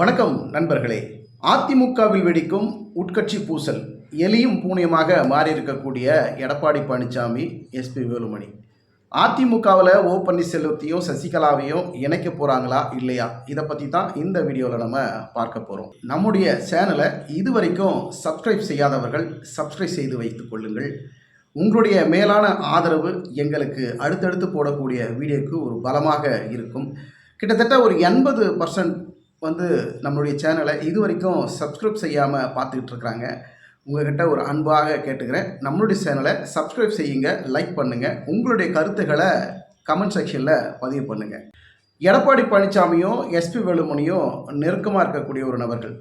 வணக்கம் நண்பர்களே. அதிமுகவில் வெடிக்கும் உட்கட்சி பூசல் எலியும் பூனையுமாக மாறியிருக்கக்கூடிய எடப்பாடி பழனிசாமி எஸ்பி வேலுமணி. அதிமுகவில் ஓ பன்னீர்செல்வத்தையும் சசிகலாவையும் இணைக்க போகிறாங்களா இல்லையா? இதை பற்றி தான் இந்த வீடியோவில் நம்ம பார்க்க போகிறோம் நம்முடைய சேனலை இதுவரைக்கும் சப்ஸ்கிரைப் செய்யாதவர்கள் சப்ஸ்கிரைப் செய்து வைத்துக் கொள்ளுங்கள். உங்களுடைய மேலான ஆதரவு எங்களுக்கு அடுத்தடுத்து போடக்கூடிய வீடியோக்கு ஒரு பலமாக இருக்கும். கிட்டத்தட்ட ஒரு எண்பது பர்சன்ட் வந்து நம்மளுடைய சேனலை இது வரைக்கும் சப்ஸ்கிரைப் செய்யாமல் பார்த்துக்கிட்டு இருக்கிறாங்க உங்கள்கிட்ட ஒரு அன்பாக கேட்டுக்கிறேன். நம்மளுடைய சேனலை சப்ஸ்கிரைப் செய்யுங்க லைக் பண்ணுங்கள் உங்களுடைய கருத்துக்களை கமெண்ட் செக்ஷனில் பதிவு பண்ணுங்கள் எடப்பாடி பழனிசாமியும் எஸ்பி வேலுமணியும் நெருக்கமாக இருக்கக்கூடிய ஒரு நபர்கள்.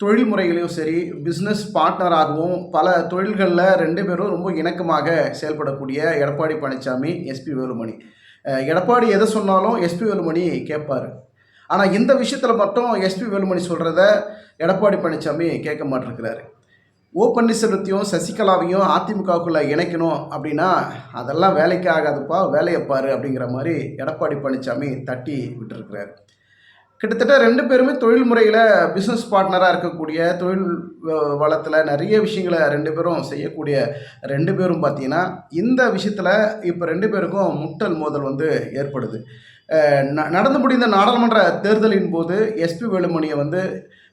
தொழில் முறைகளையும் சரி பிஸ்னஸ் பார்ட்னராகவும் பல தொழில்களில் ரெண்டு பேரும் ரொம்ப இணக்கமாக செயல்படக்கூடிய எடப்பாடி பழனிசாமி எஸ்பி வேலுமணி. எடப்பாடி எதை சொன்னாலும் எஸ்பி வேலுமணி கேட்பார். ஆனால் இந்த விஷயத்தில் மட்டும் எஸ்பி வேலுமணி சொல்கிறத எடப்பாடி பழனிசாமி கேட்க மாட்டிருக்கிறாரு. ஓ பன்னீர்செல்வத்தையும் சசிகலாவையும் அதிமுகவுக்குள்ளே இணைக்கணும் அப்படின்னா அதெல்லாம் வேலைக்கு ஆகாதுப்பா வேலையை பாரு அப்படிங்கிற மாதிரி எடப்பாடி பழனிசாமி தட்டி விட்டுருக்கிறாரு. கிட்டத்தட்ட ரெண்டு பேருமே தொழில் முறையில் பிஸ்னஸ் பார்ட்னராக இருக்கக்கூடிய தொழில் வளத்தில் நிறைய விஷயங்களை ரெண்டு பேரும் செய்யக்கூடிய ரெண்டு பேரும் பார்த்தீங்கன்னா இந்த விஷயத்தில் இப்போ ரெண்டு பேருக்கும் முட்டல் மோதல் வந்து ஏற்படுது. நடந்து முடிந்த நாடாளுமன்ற தேர்தலின் போது எஸ்பி வேலுமணியை வந்து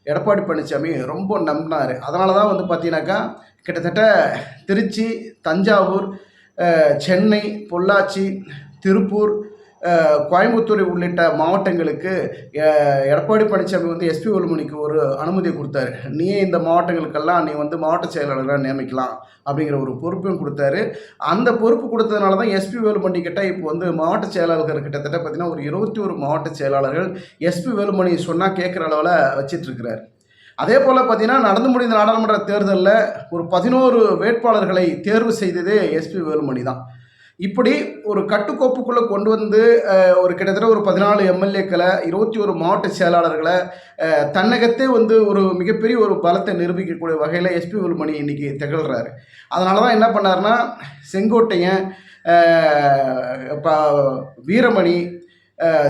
எடப்பாடி பழனிசாமி ரொம்ப நம்பினார். அதனால தான் வந்து பார்த்தீங்கன்னாக்கா கிட்டத்தட்ட திருச்சி தஞ்சாவூர் சென்னை பொள்ளாச்சி திருப்பூர் கோயம்புத்தூர் உள்ளிட்ட மாவட்டங்களுக்கு எடப்பாடி பழனிசாமி வந்து எஸ்பி வேலுமணிக்கு ஒரு அனுமதி கொடுத்தாரு. நீயே இந்த மாவட்டங்களுக்கெல்லாம் நீ வந்து மாவட்ட செயலாளராக நியமிக்கலாம் அப்படிங்கிற ஒரு பொறுப்பையும் கொடுத்தாரு. அந்த பொறுப்பு கொடுத்ததுனால தான் எஸ்பி வேலுமணி கிட்ட இப்போ வந்து மாவட்ட செயலாளர்கள் கிட்டத்தட்ட பார்த்தீங்கன்னா ஒரு இருபத்தி ஒரு மாவட்ட செயலாளர்கள் எஸ்பி வேலுமணி சொன்னால் கேட்குற அளவில் வச்சிட்ருக்கிறார் அதே போல் பார்த்தீங்கன்னா நடந்து முடிந்த நாடாளுமன்ற தேர்தலில் ஒரு பதினோரு வேட்பாளர்களை தேர்வு செய்ததே எஸ்பி வேலுமணி தான். இப்படி ஒரு கட்டுக்கோப்புக்குள்ளே கொண்டு வந்து ஒரு கிட்டத்தட்ட ஒரு பதினாலு எம்எல்ஏக்களை இருபத்தி ஒரு மாவட்ட செயலாளர்களை தன்னகத்தே வந்து ஒரு மிகப்பெரிய ஒரு பலத்தை நிரூபிக்கக்கூடிய வகையில் எஸ்பி வேலுமணி இன்னைக்கு திகழ்கிறாரு அதனால தான் என்ன பண்ணாருன்னா செங்கோட்டையன் வீரமணி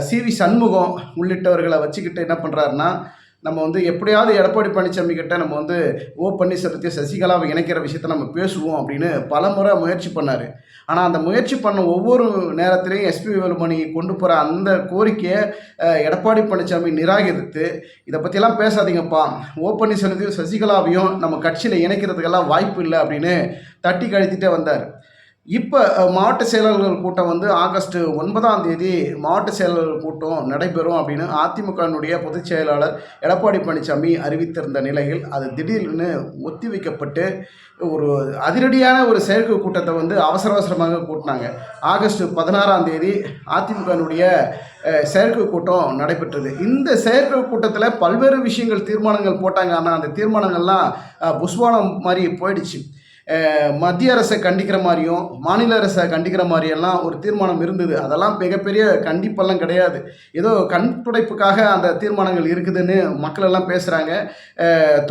சி வி சண்முகம் உள்ளிட்டவர்களை வச்சுக்கிட்டு என்ன பண்ணுறாருன்னா நம்ம வந்து எப்படியாவது எடப்பாடி பழனிசாமி கிட்ட நம்ம வந்து ஓ பன்னீர்செல்வத்தை சசிகலாவை இணைக்கிற விஷயத்தை நம்ம பேசுவோம் அப்படின்னு பலமுறை முயற்சி பண்ணார். ஆனால் அந்த முயற்சி பண்ண ஒவ்வொரு நேரத்திலையும் எஸ்பி வேலுமணி கொண்டு போகிற அந்த கோரிக்கையை எடப்பாடி பழனிசாமி நிராகரித்து இதை பற்றிலாம் பேசாதீங்கப்பா. ஓ பன்னீர்செல்வத்தையும் சசிகலாவையும் நம்ம கட்சியில் இணைக்கிறதுக்கெல்லாம் வாய்ப்பு இல்லை அப்படின்னு தட்டி கழித்துட்டே வந்தார். இப்போ மாவட்ட செயலாளர்கள் கூட்டம் வந்து ஆகஸ்ட் ஒன்பதாம் தேதி மாவட்ட செயலாளர்கள் கூட்டம் நடைபெறும் அப்படின்னு அதிமுகவினுடைய பொதுச் செயலாளர் எடப்பாடி பழனிசாமி அறிவித்திருந்த நிலையில் அது திடீர்னு ஒத்தி வைக்கப்பட்டு ஒரு அதிரடியான ஒரு செயற்கை கூட்டத்தை வந்து அவசர அவசரமாக கூட்டினாங்க. ஆகஸ்ட் பதினாறாம் தேதி அதிமுகவினுடைய செயற்கை கூட்டம் நடைபெற்றது. இந்த செயற்கை கூட்டத்தில் பல்வேறு விஷயங்கள் தீர்மானங்கள் போட்டாங்க. ஆனால் அந்த தீர்மானங்கள்லாம் புஷ்வானம் மாதிரி போயிடுச்சு. மத்திய அரசை கண்டிக்கிற மாதிரியும் மாநில அரசை கண்டிக்கிற மாதிரியெல்லாம் ஒரு தீர்மானம் இருந்தது. அதெல்லாம் மிகப்பெரிய கண்டிப்பெல்லாம் கிடையாது. ஏதோ கண் துடைப்புக்காக அந்த தீர்மானங்கள் இருக்குதுன்னு மக்கள் எல்லாம் பேசுகிறாங்க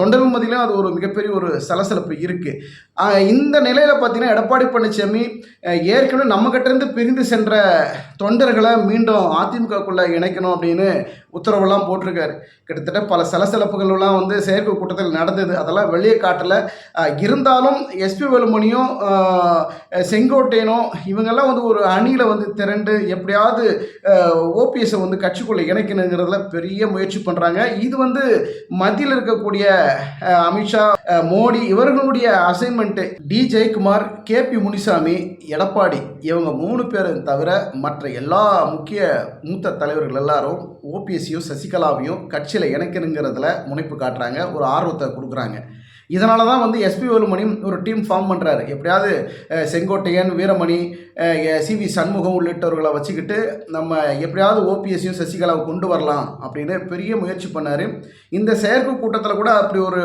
தொண்டர் விமதியிலும் அது ஒரு மிகப்பெரிய ஒரு சலசலப்பு இருக்குது இந்த நிலையில் பார்த்தீங்கன்னா எடப்பாடி பழனிசாமி ஏற்கனவே நம்மகிட்டேருந்து பிரிந்து சென்ற தொண்டர்களை மீண்டும் அதிமுகக்குள்ளே இணைக்கணும் அப்படின்னு உத்தரவெல்லாம் போட்டிருக்காரு. கிட்டத்தட்ட பல சலசலப்புகள்லாம் வந்து செயற்கை கூட்டத்தில் நடந்தது. அதெல்லாம் வெளியே காட்டல. இருந்தாலும் எஸ்பி வேலுமணியும் செங்கோட்டையனும் இவங்கெல்லாம் வந்து ஒரு அணியில் வந்து திரண்டு எப்படியாவது ஓபிஎஸ்ஸை வந்து கட்சிக்குள்ளே இணைக்கணுங்கிறதுல பெரிய முயற்சி பண்ணுறாங்க இது வந்து மத்தியில் இருக்கக்கூடிய அமித்ஷா மோடி இவர்களுடைய assignment D Jayakumar K P Munusamy Edappadi இவங்க மூணு பேரும் தவிர மற்ற எல்லா முக்கிய மூத்த தலைவர்கள் எல்லாரும் ஓபிஎஸ்சியும் சசிகலாவையும் கட்சியில் இணைக்கணுங்கிறதுல முனைப்பு காட்டுறாங்க ஒரு ஆர்வத்தை கொடுக்குறாங்க. இதனால தான் வந்து எஸ்பி வேலுமணி ஒரு டீம் ஃபார்ம் பண்ணுறாரு எப்படியாவது செங்கோட்டையன் வீரமணி சி வி சண்முகம் உள்ளிட்டவர்களை வச்சுக்கிட்டு நம்ம எப்படியாவது ஓபிஎஸ்சியும் சசிகலாவை கொண்டு வரலாம் அப்படின்னு பெரிய முயற்சி பண்ணார். இந்த செயற்கை கூட்டத்தில் கூட அப்படி ஒரு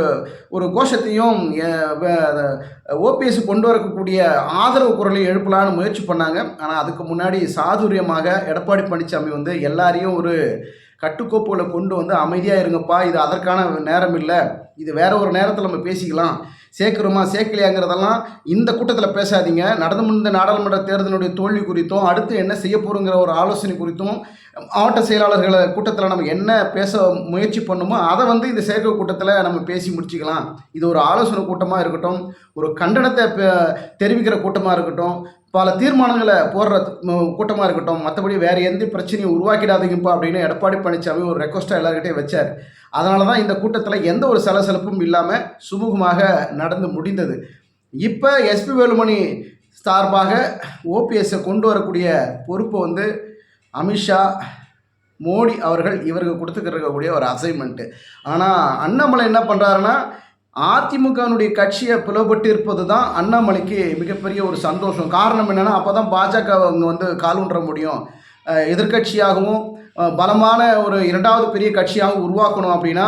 ஒரு கோஷத்தையும் ஓபிஎஸ் கொண்டு வரக்கூடிய ஆதரவு குரலையும் எழுப்பலான்னு முயற்சி பண்ணாங்க. ஆனால் அதுக்கு முன்னாடி சாதுரியமாக எடப்பாடி பழனிசாமி வந்து எல்லாரையும் ஒரு கட்டுக்கோப்புகளை கொண்டு வந்து அமைதியாக இருங்கப்பா இது அதற்கான நேரம் இல்லை. இது வேற ஒரு நேரத்தில் நம்ம பேசிக்கலாம். சேர்க்குறோமா சேர்க்கலையாங்கிறதெல்லாம் இந்த கூட்டத்தில் பேசாதீங்க. நடந்து முடிந்த நாடாளுமன்ற தேர்தலுடைய தோல்வி குறித்தும் அடுத்து என்ன செய்ய போகிறோங்கிற ஒரு ஆலோசனை குறித்தும் மாவட்ட செயலாளர்களை கூட்டத்தில் நம்ம என்ன பேச முயற்சி பண்ணுமோ அதை வந்து இந்த செயற்கை கூட்டத்தில் நம்ம பேசி முடிச்சுக்கலாம். இது ஒரு ஆலோசனை கூட்டமாக இருக்கட்டும் ஒரு கண்டனத்தை தெரிவிக்கிற கூட்டமாக இருக்கட்டும் பல தீர்மானங்களை போடுற கூட்டமாக இருக்கட்டும் மற்றபடி வேறு எந்த பிரச்சனையும் உருவாக்கிடாதீங்கப்பா அப்படின்னு எடப்பாடி பழனிசாமி ஒரு ரெக்வஸ்ட்டாக எல்லாருக்கிட்டையும் வச்சார். அதனால தான் இந்த கூட்டத்தில் எந்த ஒரு சலசலப்பும் இல்லாமல் சுமூகமாக நடந்து முடிந்தது. இப்போ எஸ்பி வேலுமணி சார்பாக ஓபிஎஸ்ஸை கொண்டு வரக்கூடிய பொறுப்பை வந்து அமித்ஷா மோடி அவர்கள் இவருக்கு கொடுத்துக்கிறக்கூடிய ஒரு அசைன்மெண்ட்டு ஆனால் அண்ணாமலை என்ன பண்ணுறாருன்னா அதிமுகனுடைய கட்சியை பிளவுபட்டு இருப்பது தான் அண்ணாமலைக்கு மிகப்பெரிய ஒரு சந்தோஷம். காரணம் என்னென்னா அப்போ தான் பாஜக அவங்க வந்து காலூன்ற முடியும். எதிர்கட்சியாகவும் எதிர்க்கட்சியாகவும் பலமான ஒரு இரண்டாவது பெரிய கட்சியாகவும் உருவாக்கணும் அப்படின்னா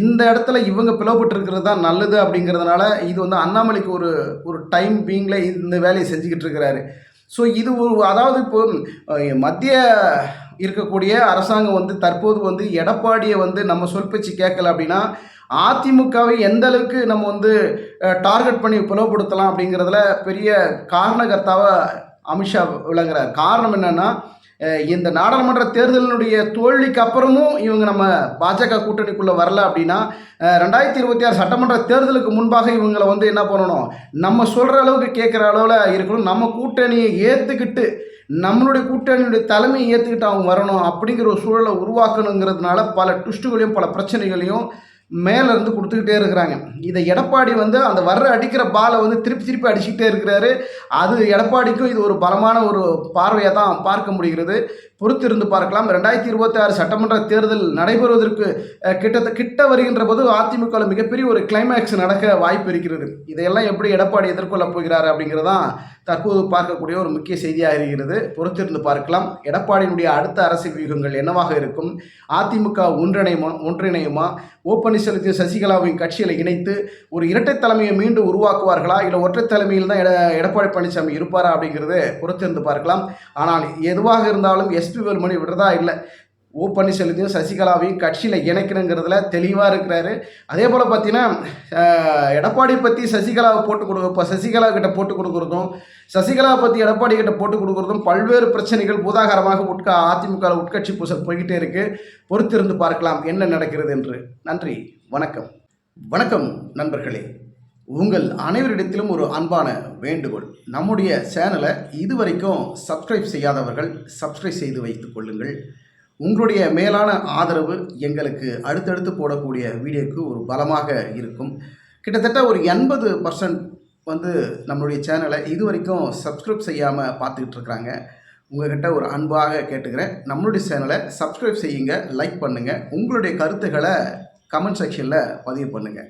இந்த இடத்துல இவங்க பிளவுபட்டு இருக்கிறது தான் நல்லது அப்படிங்கிறதுனால இது வந்து அண்ணாமலைக்கு ஒரு ஒரு டைம் பீங்கில் இந்த வேலையை செஞ்சுக்கிட்டு இருக்கிறாரு. ஸோ இது ஒரு அதாவது இப்போ மத்திய இருக்கக்கூடிய அரசாங்கம் வந்து தற்போது வந்து எடப்பாடியை வந்து நம்ம சொல் பேச்சு கேட்கல அப்படின்னா அதிமுகவை எந்த அளவுக்கு நம்ம வந்து டார்கெட் பண்ணி பிளவுபடுத்தலாம் அப்படிங்கிறதுல பெரிய காரணகர்த்தாவை அமித்ஷா விளங்குறார். காரணம் என்னன்னா இந்த நாடாளுமன்ற தேர்தலினுடைய தோல்விக்கு அப்புறமும் இவங்க நம்ம பாஜக கூட்டணிக்குள்ளே வரல அப்படின்னா ரெண்டாயிரத்தி இருபத்தி ஆறு சட்டமன்ற தேர்தலுக்கு முன்பாக இவங்களை வந்து என்ன பண்ணணும்? நம்ம சொல்கிற அளவுக்கு கேட்குற அளவில் இருக்கணும். நம்ம கூட்டணியை ஏற்றுக்கிட்டு நம்மளுடைய கூட்டணியுடைய தலைமையை ஏற்றுக்கிட்டு அவங்க வரணும் அப்படிங்கிற ஒரு சூழலை உருவாக்கணுங்கிறதுனால பல ட்விஸ்ட்டுகளையும் பல பிரச்சனைகளையும் மேலேருந்து கொடுத்துக்கிட்டே இருக்கிறாங்க. இதை எடப்பாடி வந்து அந்த வர்ற அடிக்கிற பாலை வந்து திருப்பி திருப்பி அடிச்சுக்கிட்டே இருக்கிறாரு. அது எடப்பாடிக்கும் இது ஒரு பலமான ஒரு பார்வையாக தான் பார்க்க முடிகிறது. பொறுத்திருந்து பார்க்கலாம். ரெண்டாயிரத்தி இருபத்தி ஆறு சட்டமன்ற தேர்தல் நடைபெறுவதற்கு கிட்டத்த கிட்ட வருகின்ற போது அதிமுகவில் மிகப்பெரிய ஒரு கிளைமேக்ஸ் நடக்க வாய்ப்பு இருக்கிறது. இதையெல்லாம் எப்படி எடப்பாடி எதிர்கொள்ளப் போகிறார் அப்படிங்கிறதான் தற்போது பார்க்கக்கூடிய ஒரு முக்கிய செய்தியாக இருக்கிறது. பொறுத்திருந்து பார்க்கலாம். எடப்பாடியினுடைய அடுத்த அரசியல் வியூகங்கள் என்னவாக இருக்கும்? அதிமுக ஒன்றிணையுமா ஒன்றிணையுமா? ஓ பன்னீர்செல்வத்தையும் சசிகலாவையும் கட்சியில் இணைத்து ஒரு இரட்டை தலைமையை மீண்டும் உருவாக்குவார்களா? இல்லை ஒற்றை தலைமையில் தான் எட எடப்பாடி பழனிசாமி இருப்பாரா அப்படிங்கிறது பொறுத்திருந்து பார்க்கலாம். ஆனால் எதுவாக இருந்தாலும் எஸ்பி வேலுமணி விடுறதா இல்லை. ஓ பன்னீர்செல்வத்தையும் சசிகலாவையும் கட்சியில் இணைக்கணுங்கிறதுல தெளிவாக இருக்கிறாரு. அதே போல் பார்த்தீங்கன்னா எடப்பாடி பற்றி சசிகலாவை போட்டு கொடுக்க இப்போ சசிகலா கிட்ட போட்டு கொடுக்குறதும் சசிகலா பற்றி எடப்பாடி கிட்ட போட்டு கொடுக்குறதும் பல்வேறு பிரச்சனைகள் பூதாகரமாக உட்கா அதிமுக உட்கட்சி பூசல் போய்கிட்டே இருக்கு. பொறுத்திருந்து பார்க்கலாம் என்ன நடக்கிறது என்று. நன்றி வணக்கம். வணக்கம் நண்பர்களே. உங்கள் அனைவரிடத்திலும் ஒரு அன்பான வேண்டுகோள். நம்முடைய சேனலை இதுவரைக்கும் சப்ஸ்கிரைப் செய்யாதவர்கள் சப்ஸ்கிரைப் செய்து வைத்துக் கொள்ளுங்கள். உங்களுடைய மேலான ஆதரவு எங்களுக்கு அடுத்தடுத்து போடக்கூடிய வீடியோக்கு ஒரு பலமாக இருக்கும். கிட்டத்தட்ட ஒரு எண்பது பர்சன்ட் வந்து நம்மளுடைய சேனலை இது வரைக்கும் சப்ஸ்கிரைப் செய்யாமல் பார்த்துக்கிட்டு இருக்கிறாங்க. உங்கள்கிட்ட ஒரு அன்பாக கேட்டுக்கிறேன். நம்மளுடைய சேனலை சப்ஸ்கிரைப் செய்யுங்க லைக் பண்ணுங்கள் உங்களுடைய கருத்துக்களை கமெண்ட் செக்ஷனில் பதிவு பண்ணுங்கள்